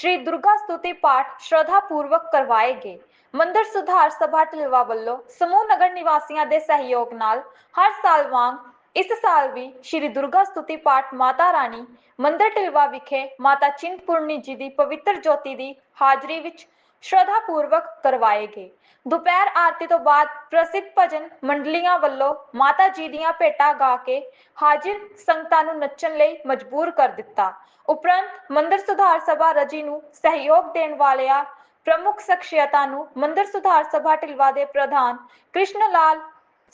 ਸਤੁਤੀ ਪਾਠ ਸ਼ਰਧਾ ਪੂਰਵਕ ਕਰਵਾਏ ਗਏ ਮੰਦਿਰ ਸੁਧਾਰ ਸਭਾ ਢਿਲਵਾ ਵੱਲੋਂ ਸਮੂਹ ਨਗਰ ਨਿਵਾਸੀਆਂ ਦੇ ਸਹਿਯੋਗ ਨਾਲ ਹਰ ਸਾਲ ਵਾਂਗ ਇਸ ਸਾਲ ਵੀ ਸ਼੍ਰੀ ਦੁਰਗਾ ਸਤੁਤੀ ਪਾਠ ਮਾਤਾ ਰਾਣੀ ਮੰਦਿਰ ਢਿਲਵਾ ਵਿਖੇ ਮਾਤਾ ਚਿੰਤਪੁਰਨੀ ਜੀ ਦੀ ਪਵਿੱਤਰ ਜੋਤੀ ਦੀ ਹਾਜ਼ਰੀ ਵਿੱਚ ਸ਼ਰਧਾ ਪੂਰਵਕ ਕਰਵਾਏ ਗਏ ਦੁਪਹਿਰ ਆਰਤੀ ਤੋਂ ਬਾਅਦ ਪ੍ਰਸਿੱਧ ਭਜਨ ਮੰਡਲੀਆਂ ਵੱਲੋਂ ਮਾਤਾ ਜੀ ਦੀਆਂ ਭੇਟਾਂ ਗਾ ਕੇ ਹਾਜ਼ਰ ਸੰਗਤਾਂ ਨੂੰ ਨੱਚਣ ਲਈ ਮਜਬੂਰ ਕਰ ਦਿੱਤਾ। ਉਪਰੰਤ ਮੰਦਿਰ ਸੁਧਾਰ ਸਭਾ ਰਜੀ ਨੂੰ ਸਹਿਯੋਗ ਦੇਣ ਵਾਲਿਆਂ ਪ੍ਰਮੁੱਖ ਸ਼ਖਸੀਅਤਾਂ ਨੂੰ ਮੰਦਰ ਸੁਧਾਰ ਸਭਾ ਢਿਲਵਾ ਦੇ ਪ੍ਰਧਾਨ ਕ੍ਰਿਸ਼ਨ ਲਾਲ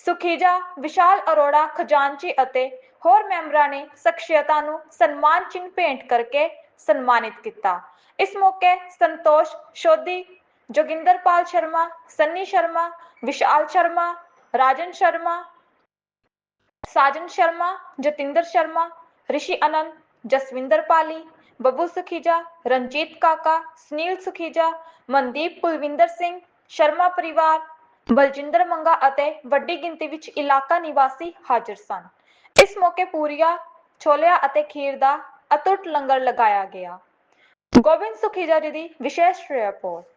ਸੁਖੀਜਾ, ਵਿਸ਼ਾਲ ਅਰੋੜਾ, ਖਜ਼ਾਨਚੀ ਅਤੇ ਹੋਰ ਮੈਂਬਰਾਂ ਨੇ ਸ਼ਖਸੀਅਤਾਂ ਨੂੰ ਸਨਮਾਨ ਚਿੰਨ੍ਹ ਭੇਂਟ ਕਰਕੇ ਸਨਮਾਨਿਤ ਕੀਤਾ। ਇਸ ਮੌਕੇ ਸੰਤੋਸ਼ ਸ਼ੋਧੀ ਜੋਗਿੰਦਰਪਾਲ ਸ਼ਰਮਾ, ਸੰਨੀ ਸ਼ਰਮਾ, ਵਿਸ਼ਾਲ ਸ਼ਰਮਾ, ਰਾਜਨ ਸ਼ਰਮਾ, ਸਾਜਨ ਸ਼ਰਮਾ, ਜਤਿੰਦਰ ਸ਼ਰਮਾ, ਰਿਸ਼ੀ ਅਨੰਦ, ਜਸਵਿੰਦਰ ਪਾਲੀ, ਬੱਬੂ ਸੁਖੀਜਾ, ਰਣਜੀਤ ਕਾਕਾ, ਸੁਨੀਲ ਸੁਖੀਜਾ, ਮਨਦੀਪ ਕੁਲਵਿੰਦਰ ਸਿੰਘ, ਸ਼ਰਮਾ ਪਰਿਵਾਰ, ਬਲਜਿੰਦਰ ਮੰਗਾ ਅਤੇ ਵੱਡੀ ਗਿਣਤੀ ਵਿੱਚ ਇਲਾਕਾ ਨਿਵਾਸੀ ਹਾਜ਼ਰ ਸਨ। ਇਸ ਮੌਕੇ ਪੂਰੀਆ, ਛੋਲਿਆ ਅਤੇ ਖੀਰ ਦਾ ਅਤੁੱਟ ਲੰਗਰ ਲਗਾਇਆ ਗਿਆ। ਗੋਬਿੰਦ ਸੁਖੀਜਾ ਜੀ ਦੀ ਵਿਸ਼ੇਸ਼ ਰਿਪੋਰਟ